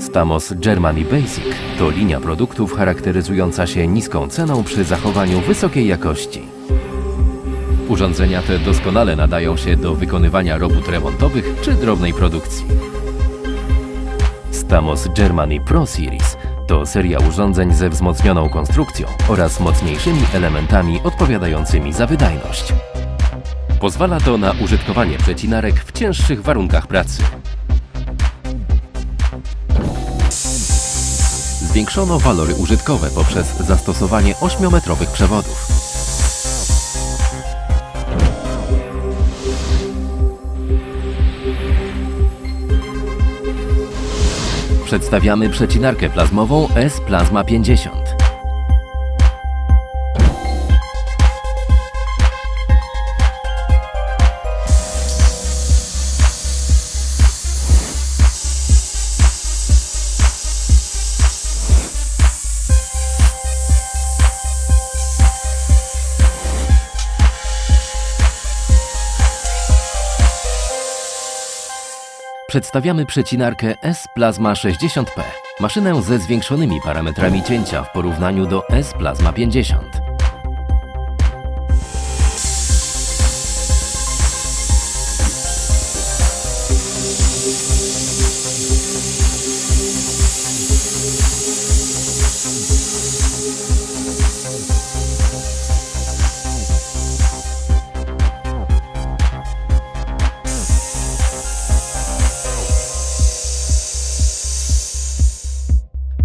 Stamos Germany Basic to linia produktów charakteryzująca się niską ceną przy zachowaniu wysokiej jakości. Urządzenia te doskonale nadają się do wykonywania robót remontowych czy drobnej produkcji. Stamos Germany Pro Series to seria urządzeń ze wzmocnioną konstrukcją oraz mocniejszymi elementami odpowiadającymi za wydajność. Pozwala to na użytkowanie przecinarek w cięższych warunkach pracy. Zwiększono walory użytkowe poprzez zastosowanie 8-metrowych przewodów. Przedstawiamy przecinarkę plazmową S Plasma 50. Przedstawiamy przecinarkę S Plasma 60P, maszynę ze zwiększonymi parametrami cięcia w porównaniu do S Plasma 50.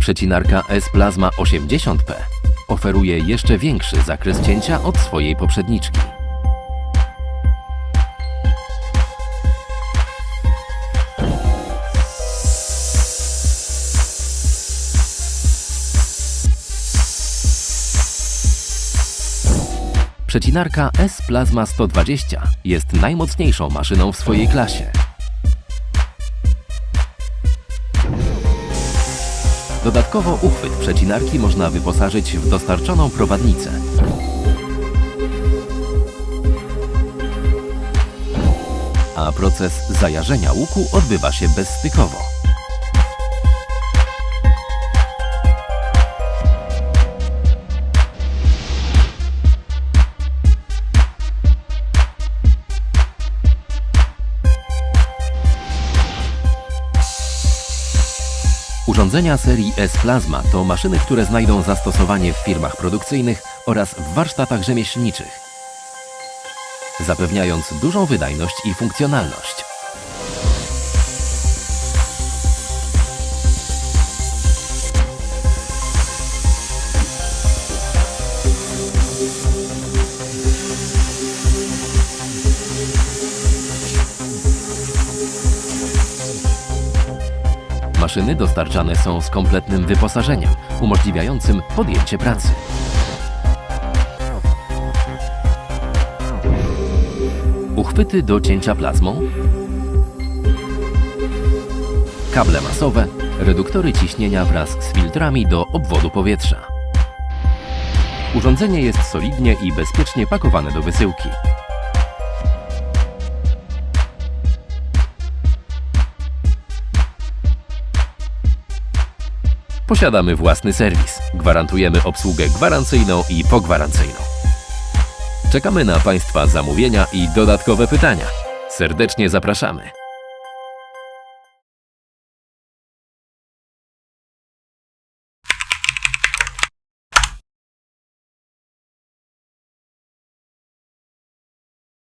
Przecinarka S Plasma 80P oferuje jeszcze większy zakres cięcia od swojej poprzedniczki. Przecinarka S Plasma 120 jest najmocniejszą maszyną w swojej klasie. Dodatkowo uchwyt przecinarki można wyposażyć w dostarczoną prowadnicę. A proces zajarzenia łuku odbywa się bezstykowo. Urządzenia serii S Plasma to maszyny, które znajdą zastosowanie w firmach produkcyjnych oraz w warsztatach rzemieślniczych, zapewniając dużą wydajność i funkcjonalność. Maszyny dostarczane są z kompletnym wyposażeniem, umożliwiającym podjęcie pracy. Uchwyty do cięcia plazmą, kable masowe, reduktory ciśnienia wraz z filtrami do obwodu powietrza. Urządzenie jest solidnie i bezpiecznie pakowane do wysyłki. Posiadamy własny serwis. Gwarantujemy obsługę gwarancyjną i pogwarancyjną. Czekamy na Państwa zamówienia i dodatkowe pytania. Serdecznie zapraszamy.